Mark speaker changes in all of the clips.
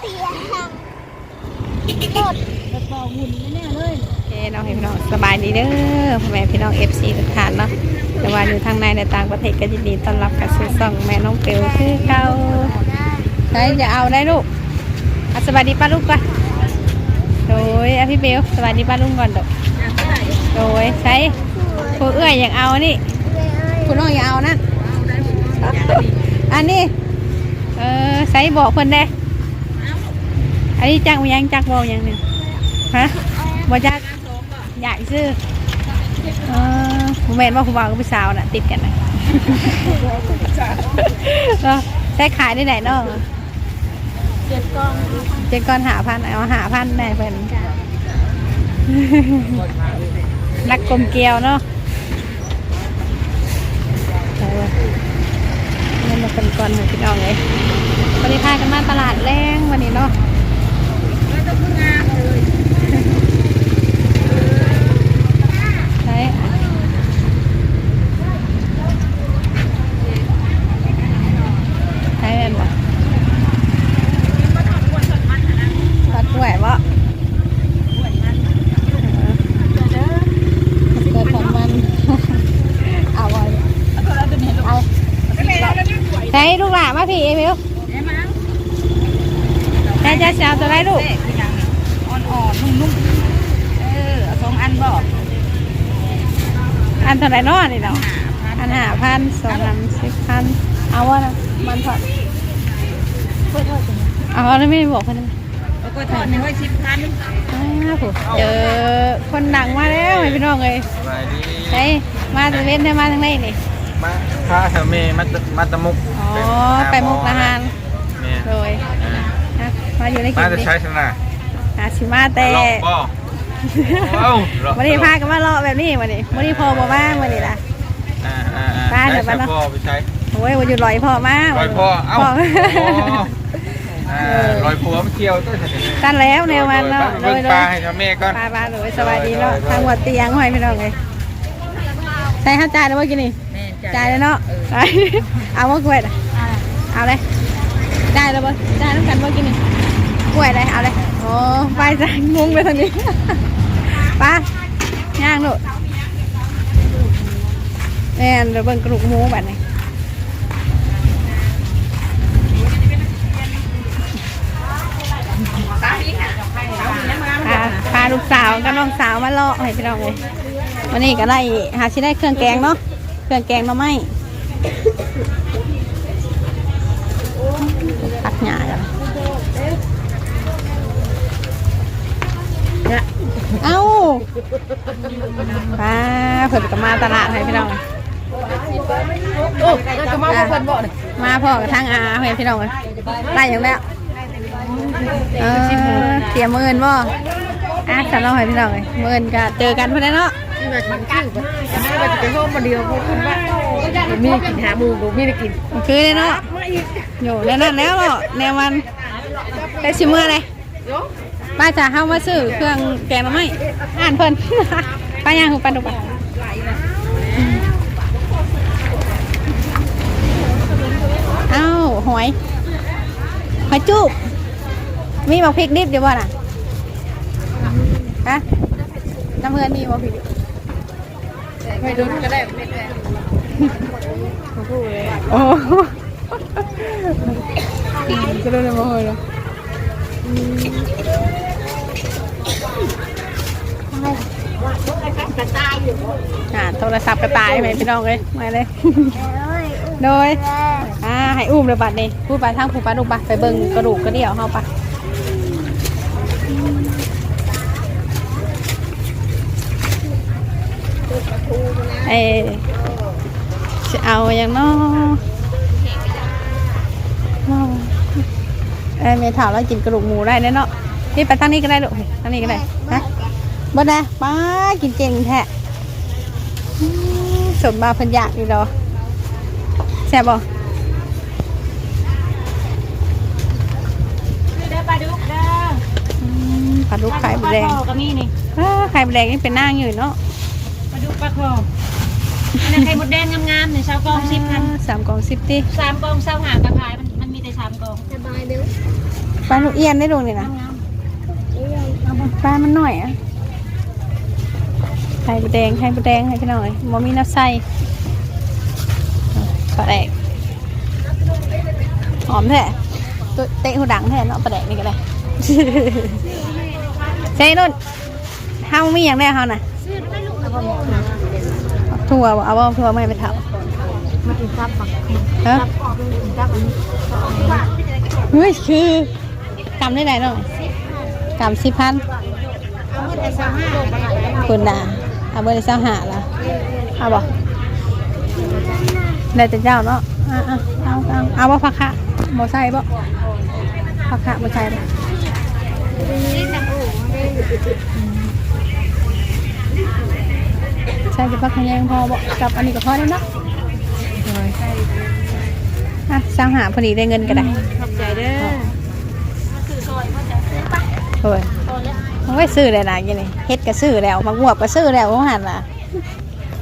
Speaker 1: เสียงรถ
Speaker 2: แล้วก็หุ่นแน่เลย
Speaker 3: โอเคน้องพี่น้องสบายดีเด้อพ่อแม่พี่น้อง FC ทุกท่านเนาะแต่ว่าอยู่ทางในในต่างประเทศก็ยินดีต้อนรับกับสู่ช่องแม่น้องเปียวคือเก่าใช่จะเอาได้ลูกอะสวัสดีป้าลูกก่อนโดยอะพี่เบลสวัสดีป้าลุงก่อนเด้อโดยใช้ผู้เอื้อยอยากเอานี่ผู้น้องอยากเอานั่นอันนี้เออใช้บอกคนได้ อันนี้จักบ่ยังจักบอกยังหนึ่งฮะบ่จักอยากซื้อเออผมเห็นว่าคุณบ่าวกับผู้สาวน่ะติดกันนะก็ใช้ขายได้ไหนเนาะ
Speaker 2: เจ็ดกล้อง
Speaker 3: เจ็ดก้อนหาพันเอาหาพันได้เพิ่นนักกลมเกลียวเนาะเออนี่มาเป็นก้อนของพี่น้องเลยวันนี้พากันมาตลาดแรงวันนี้เนาะ
Speaker 2: แล้วจะพึ่งงานเลย
Speaker 3: ใช่ใช่แม่นบ่ตัดแหวนวะ เกิดของมัน เอาไว้เอา ใช้ลูกหลานมาพี่เอมิว
Speaker 2: ได้มั้ง
Speaker 3: ใช้จะเช้าตัวไรลูก
Speaker 2: อ่อนๆนุ่มๆเออเอาสองอันบอก
Speaker 3: อันเท่าไหรเนาะนี่เนาะอันห้าพันสองพันสิบพันเอาวะนะมันถอดเอาแล้วไม่บอกคนนึง
Speaker 2: เอากล้วยทอดหนึ่งไว้สิบพัน
Speaker 3: อ้าวผู้เจอคนดังมาแล้วให้พี่น้องเลย
Speaker 4: สบายดี
Speaker 3: ใช้มาตะเวนได้มาทางไหนนี่
Speaker 4: มา พาแถวเมมาตะมาตะมุก
Speaker 3: อ๋อไปมุกดาหาร
Speaker 4: เมย์
Speaker 3: โดยอะมาอยู่ในกิ
Speaker 4: มานจะ
Speaker 3: ดิ
Speaker 4: ใช้ชนะ
Speaker 3: หาชิมาแต่
Speaker 4: ลองบ่เอ้าลอง
Speaker 3: วันนี้พากันมาเลาะแบบนี้วันนี้วันนี้พอบ่มาวันนี้ล่ะ
Speaker 4: อ่าอ่า
Speaker 3: ได้
Speaker 4: อ่า
Speaker 3: เดี๋ยว
Speaker 4: ใช้
Speaker 3: ไปเนาะ
Speaker 4: พ่อไปใช้
Speaker 3: โอ้ยวันหยุดลอยพ่อมา
Speaker 4: ลอยพ่อเอ้า
Speaker 3: พ่อ
Speaker 4: โอ้อ่าลอยผัวมันเกี่ยวตัวฉันนี่
Speaker 3: กันแล้วแนวมันเนาะโด
Speaker 4: เบิ่
Speaker 3: ย
Speaker 4: ง
Speaker 3: โด
Speaker 4: ปลายให้ชาวเมฆก่อน
Speaker 3: ปลาปลาเลยสวัสดีเนาะทางหัวเตียงห้อยพี่น้องเลยใส่ข้าวจ่ายแล้วเมื่อกี้นี่
Speaker 2: แม่
Speaker 3: จ่ายแล้วเนาะไปเอาว่ากล้วยน่ะเอาเลยจ่ายแล้วบ่จ่ายน้ำกันเมื่อกี้นี่กล้วยเลยเอาเลยโอ้ไปจ่ายงงไปทางนี้ไป้าย่างลูกแม่นเดี๋ยวเบิ่งกระดูกหมูแบบนี้พาพาลูกสาวกับน้องสาวมาเลาะให้พี่น้องเลย วันนี้ก็ได้หาชิได้เครื่องแกงเนาะเครื่องแกงหน่อไม้ตักหญ้ากันเอ้าป้าเพิ่นก็มาตลาดให้พี่น้องเลย
Speaker 2: โอ้แล้วก็มาเพิ่นบอกเลย
Speaker 3: มาพ่อกับทางอาให้พี่น้องเลยได้อย่างแล้วเออเตรียมมือเงินบ่ อะสำหรับให้พี่น้องเลยมือเงินก็เจอกันเพื่อนเนาะ
Speaker 2: นี่แบบมันชื่อแบบไม่ว่าจะเป็นห้องมาเดียวเพราะคุณว่ามีกินหาหมูกูมีได้กิน
Speaker 3: คือเลยเนาะอยู่ในนั้นแล้วเนาะแนวมันได้ชิมเมื่อไรป้าจะเข้ามาซื้อเครื่องแกงมาไหมอ่านเพิ่นป้าย่างหูปันดุปะเอ้าหอยหอยจุบมีบักพริกดิบเดี๋ยวบ่น่ะ ฮะน้ำเพื่อนมีบักพริกดิบ
Speaker 2: ไม่โดนก็ได้ไม่ได้
Speaker 3: โอ้ก็ได้เลยมาเลยอ่าโทรศัพท์กระต่ายไหมพี่น้องเลยมาเลยโดยอ่าให้อุ้มเลยบัดนี้พูดไปทางผู้ปลาดุกปะไปเบิ่งกระดูกกระเดี่ยวเฮาปะ เอ้จะเอาอย่างน้อเอ้ยเมถาวเรากินกระดูกหมูได้แน่เนาะนี่ไปทางนี้ก็ได้ลูกทางนี้ก็ได้ฮะบ่ได้ป้ากินเก่งแท้อืมสมมาเพันอยากดีดอแซ่บบ่
Speaker 2: เด้อปลาดุกเด้อ
Speaker 3: อืมปลาดุกไข่แดง
Speaker 2: ก็มีนี่
Speaker 3: อ้าไข่แดงนี่เป็นนางอยู่เนาะ
Speaker 2: ปลาดุกปลาคอ อันนั้นไข่มดแดงงามๆในชาวกองสิบพัน
Speaker 3: สามกล่องสิบตี
Speaker 2: สามกองเศร้าหากระพายมันมันมีแต่ชาว
Speaker 1: สบายเด้อ
Speaker 3: ปลาลูกเอียนได้ลูกนี่นะปลามันหน่อยอะไข่บูแดงไข่บูแดงให้พี่น้อยบ่มีน้ำใส่ปลาแดกหอมแท้ตัวเตะหูดังแท้เนาะปลาแดกนี่ก็ได้ใช่นุ่นเฮามีอย่างแรกเฮาน่ะ ถั่วบ่เอาบ่ถั่วไม่ไปเถา
Speaker 2: มากินซับปัก
Speaker 3: ฮะ
Speaker 2: ซับอันนี้
Speaker 3: เฮ้ยคือกำได้ไหนน้องกำสิบพัน
Speaker 2: เอาเงินแต่สามห้าโลบาท
Speaker 3: คุณน่ะเอาเบอร์เจ้าหาละเอาบ่ได้แต่เจ้าเนาะอะอะเอาเอาเอาบ่พักคะบ่ใส่บ่พักคะบ่ใส่บ่
Speaker 1: นี่สบู่ได้
Speaker 3: ใส่จะพักขะแยงพอบ่กับอันนี้ก็พอแล้วเนาะอะสร้างหาพอดีได้เงินก็ได้
Speaker 2: ขอบใจเด้อ
Speaker 3: โอ้ยมันไม่ซื้อเลยนะกินนี่เฮ็ดก็ซื้อแล้วมักบวบก็ซื้อแล้วของหันน่ะ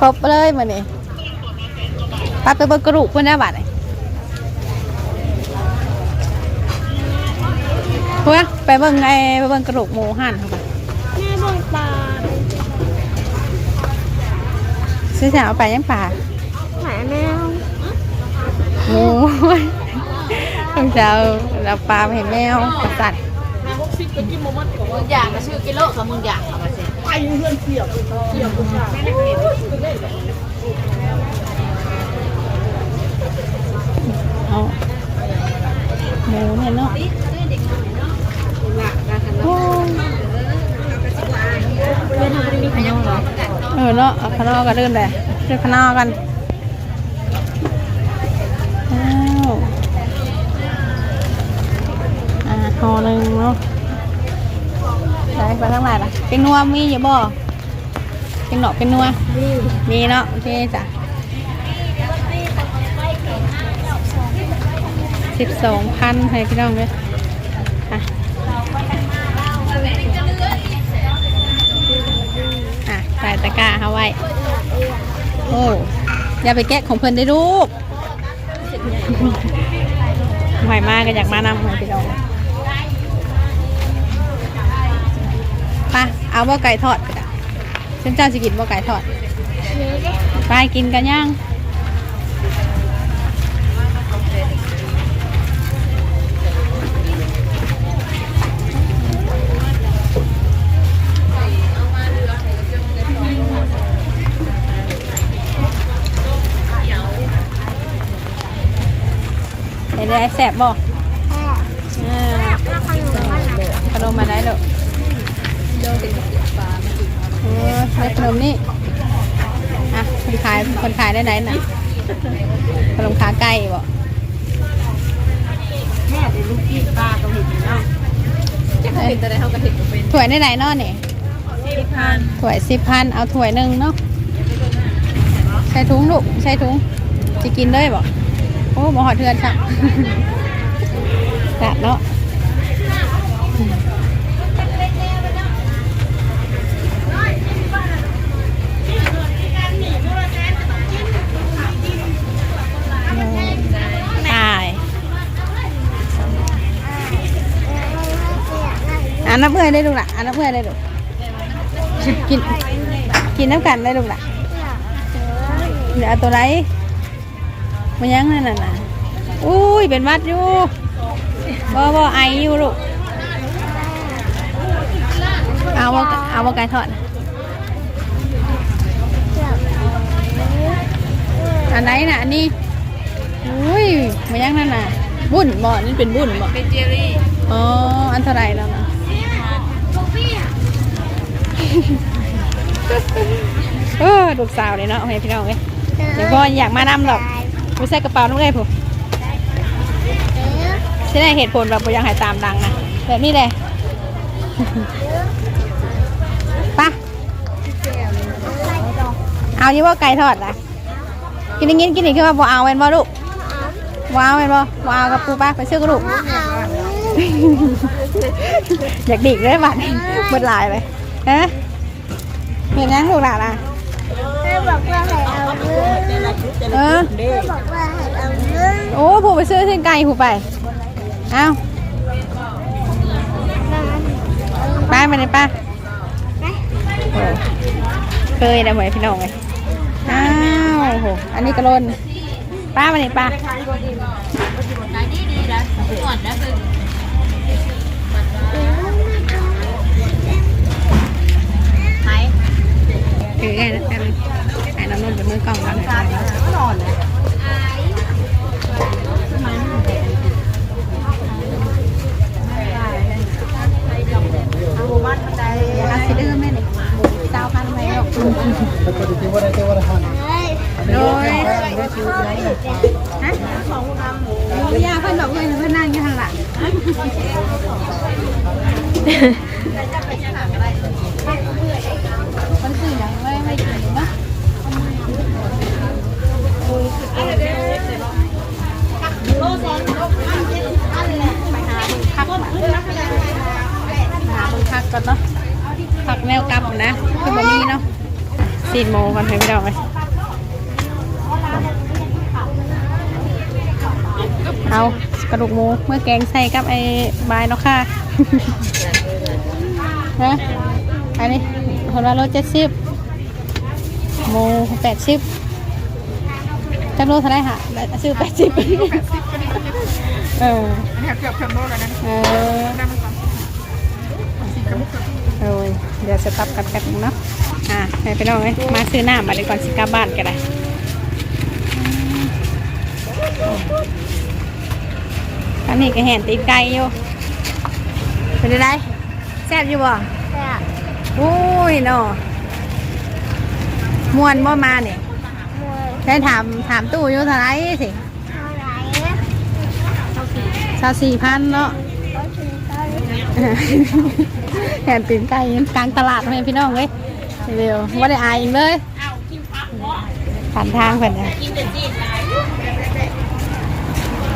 Speaker 3: ครบเลยมื้อนี้ไปไปเบิ่งกระดูกเพิ่นนะบัดนี้เพื่อไปเบิ่งไอ้ไปเบิ่งกระดูกหมูหั่นเข้าไป
Speaker 1: แม่บอกปลา
Speaker 3: ซื้อสาวไปยังป่า
Speaker 1: หมาแมว
Speaker 3: หมูต้องเจ้าเราปลาไปให้แมวประสัตว์
Speaker 2: มึงอยากมาชื่อกิโลกับมึงอยากเอามาเซ็น
Speaker 3: เอาหมูเนี่ยเนาะโอ้ย
Speaker 2: เพื่อนทำไม่ได้มีขยงหรอ
Speaker 3: เออเนาะเอาข้างนอกก็เริ่มเลยเริ่มข้างนอกกันอ้าวอ่าห่อหนึ่งเนาะไปไปทางไหนล่ะเป็นนัวมีอยู่บ่เป็นหนอกเป็นนัวมีเนาะโอเคจ้ะสิบสองพันให้พี่น้องเลยอะอะใส่ตะกร้าเอาไว้ โอ้อย่าไปแกะของเพิ่นได้ลูกใหม่มากก็อยากมานำให้พี่น้องไปเอาบ่ไก่ทอดก็ได้ฉันเจ้าจะกินบ่ไก่ทอด ไปกินกันยัง เห็นได้แสบบ่
Speaker 1: แม่
Speaker 3: อ่า
Speaker 1: แล้วขนมมันไหน
Speaker 3: ขนมมาได้หรอกเออได้ขนมนี่อะคนขายคนขายได้ไหนน่ะขนมขาไก่บ่
Speaker 2: แม่เป็นลูกพี่ป้าก็เห็นเนาะจะเห็นแต่ได้เขาก็เห็นเป็น
Speaker 3: ถ้วยได้ไหนเนาะนี่
Speaker 2: สิบพัน
Speaker 3: ถ้วยสิบพันเอาถ้วยหนึ่งเนาะใส่ถุงลูกใส่ถุงจะกินได้บ่โอ้บ่หอดเทือนจ้ะจัดเนาะตายอ่านน้ำเอื้อได้ลูกละอ่านน้ำเอื้อได้ลูกกินกินน้ำกันได้ลูกละเดี๋ยวตัวไหน มันยังนั่นน่ะนะอุ้ยเป็นวัดอยู่บ่บ่ไออยู่ลูกเอาบ่เอาบ่ไก่ทอดน่ะอันไหนน่ะอันนี้อุ้ยมันยังนั่นน่ะบุญบ่นี่เป็นบุญบ่
Speaker 2: เป็นเจลลี่
Speaker 3: อ๋ออันเท่าไหรแล้วนะเออลูกสาวเลยเนาะโอเคพี่น้องเอ้ยเดี๋ยวพ่ออยากมานำหรอก ไม่ใส่กระเป๋าน้องเลยผมใช่ไหมเหตุผลแบบบ่อยังให้ตามดังนะแบบนี้เลยปะเอายี่ว่าไก่ทอดนะกินอย่างงี้กินอีกคือว่าบ่เอาเป็นบ่ลูกบ่เอาเป็นบ่บ่เอากับปูป้าไปซื้อกระดูกอยากดิกเลยบัดนี้เบิดลายไปฮะเห็นยังลูกหลานอะ
Speaker 1: บอกว่าให้เอาเงิน
Speaker 3: เออ
Speaker 1: แม่บอกว่าให้เอาเงิน
Speaker 3: โอ้ผู้ไปซื้อเส้นไก่ผู้ไป เอาไป้ามาเลยป้าเคยนะเหมือนพี่น้องเลยอ้าวโหอันนี้กระโลนป้ามาเลยป้าคือไงนะแป๊บนึง ไอ้น้ำนมเป็นมือกล้องก่อนนะอาสิเดอร์แม่เนี่ยเจ้าพันไหมลูกโดยฮะโอ้ยาเพิ่นบอกเลยเพิ่นนั่งอยู่ข้างหลัง กก่อนเนาะผักแนวกลับนะคือบะมี่เนาะสี่โมงกันให้พี่ดอกเลยเอากระดูกหมูเมื่อแกงใส่กับไอ้บายเนาะค่ะนะอันนี้คนละโลเจ็ดสิบหมูแปดสิบจักโลเท่าไหรค่ะซื้อแปดสิบเออ
Speaker 2: เกือบเกือบโลแล้วนะ
Speaker 3: เออ โอ้ยเดี๋ยวสต็อปกันแป๊บนึงเนาะอะให้ไปน้องเลยมาซื้อน้ำมาดีก่อนสิกลับบ้านกันเลยอันนี้ก็เห็นตีนไก่อยู่เป็นไรแซ่บอยู่บ่
Speaker 1: แต่
Speaker 3: โอ้ยเนาะมวนบ่มาเนี่ย
Speaker 1: มวย
Speaker 3: ได้ถามถามตู้อยู่เท่าไหรสิ
Speaker 1: เท่าไหร่
Speaker 3: สาสี่พันเนาะ
Speaker 1: ก็คือตอน
Speaker 3: แหนตีนไก่ยังกลางตลาดให้พี่น้องเลยเร็วว่าได้อายอีกเลยผ่านทางเพิ่นเนี่ย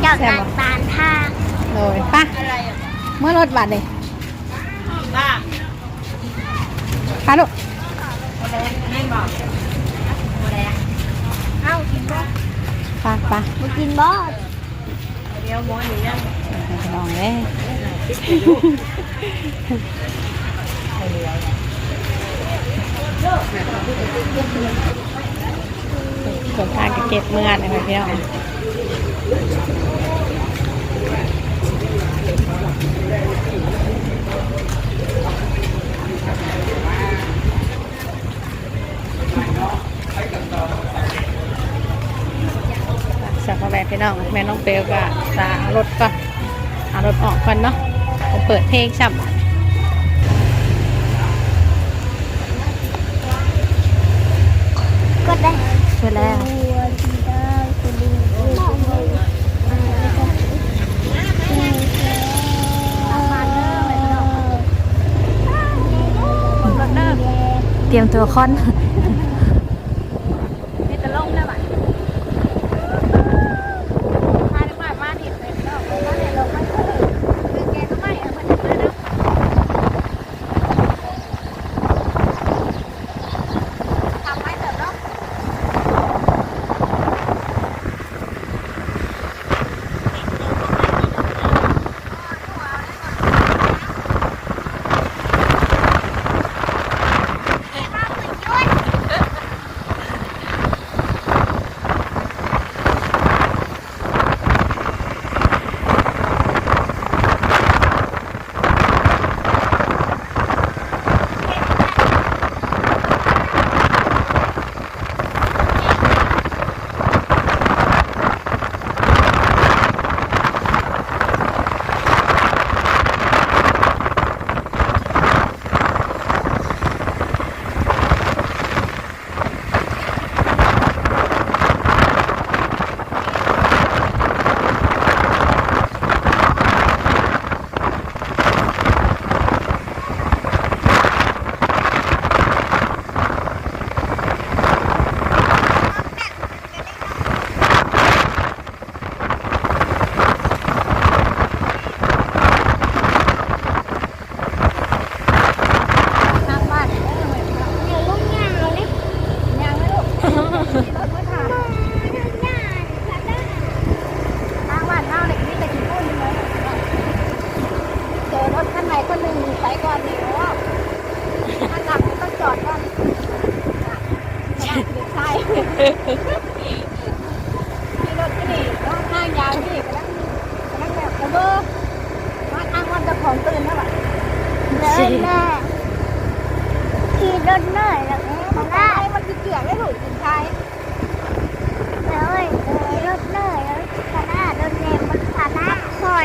Speaker 1: เจ้าการตานทาง
Speaker 3: โดยป่ะเมื่อรถบัตรเลยพาลูก
Speaker 1: เอ้ากินบ่
Speaker 3: ป่ะป่ะ
Speaker 1: มากินบ่
Speaker 3: ลองเลย เกิดการเก็บเมื่อนะคะพี่น้องสักมาแบบพี่น้อง แม่น้องเปลวก็จะเอารถก่อนเอารถออกก่อนเนาะ เปิดเพลงช่ำ
Speaker 1: ก็ได้
Speaker 3: เสร็จแล้ว
Speaker 1: ตัวที่ได้คุณลุงเอามาเด้อ
Speaker 3: เตรียมตัวคอน
Speaker 1: นี่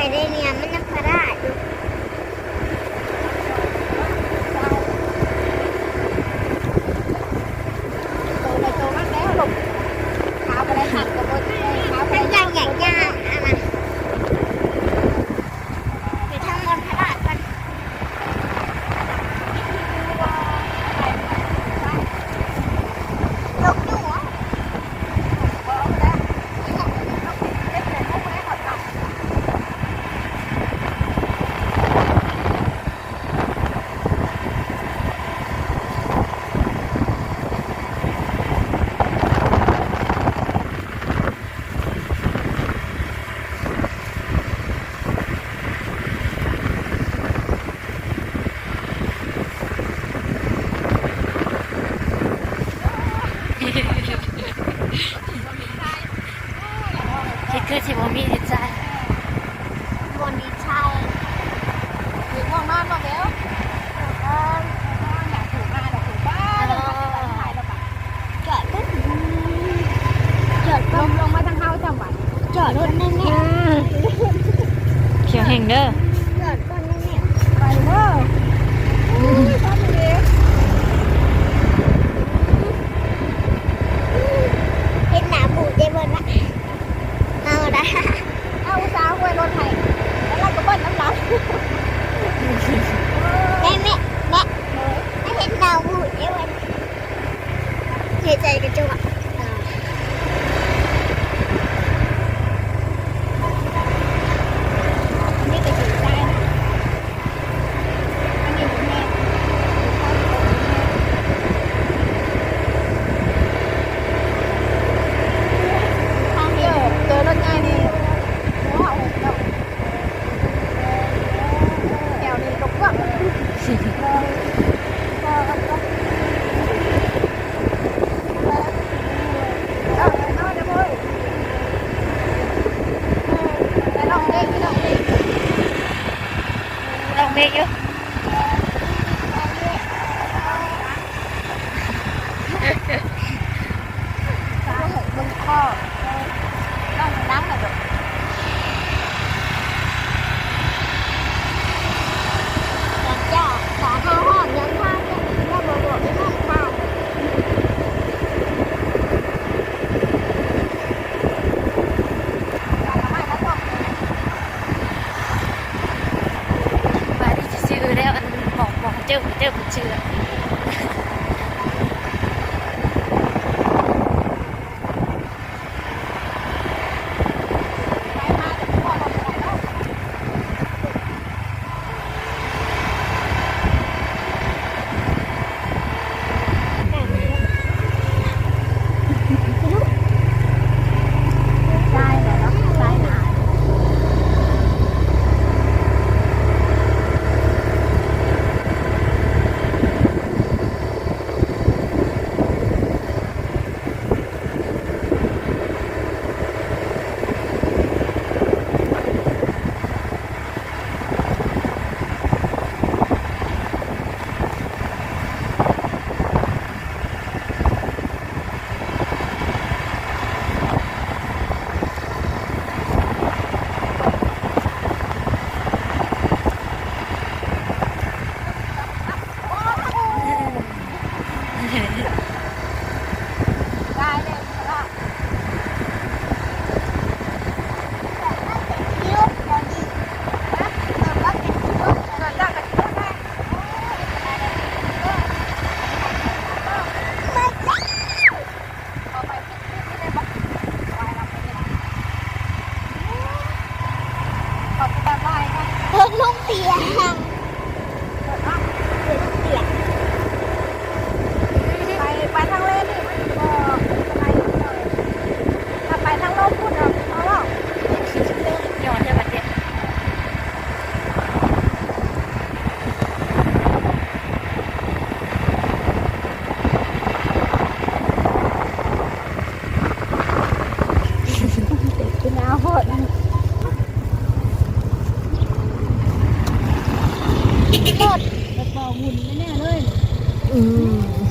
Speaker 3: ค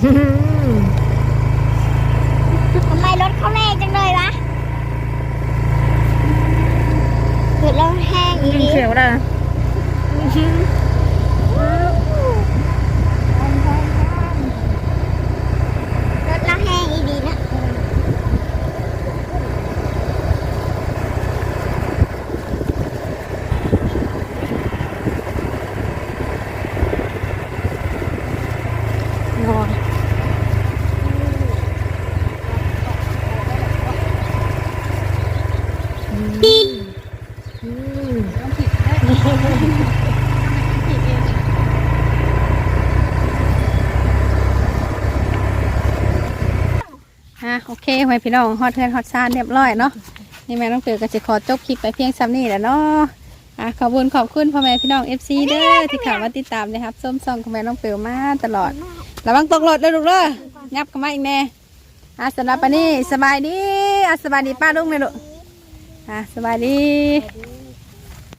Speaker 5: Mm-hmm.
Speaker 3: โอ
Speaker 5: เค
Speaker 3: ไว้พี่น้อ
Speaker 6: ง
Speaker 3: ฮอตเทือนฮอตซานเรียบร้อยเนาะนี่แม่น้องเต๋อก็จะขอจบคลิปไปเพียงซ้ำนี่แหละเนาะอะขอบคุณขอบคุณพ่อแม่พี่น้อง FC เด้อที่เข้ามาติดตามนะครับส้มซองของแม่น้องเต๋อมาตลอดระวังตกรถเลยลูกเด้องับกันมาอีกแน่อะสำหรับปานนี้สบายดีอะสบายดีป้าลุงเลยลูกอะสบาย
Speaker 6: ดี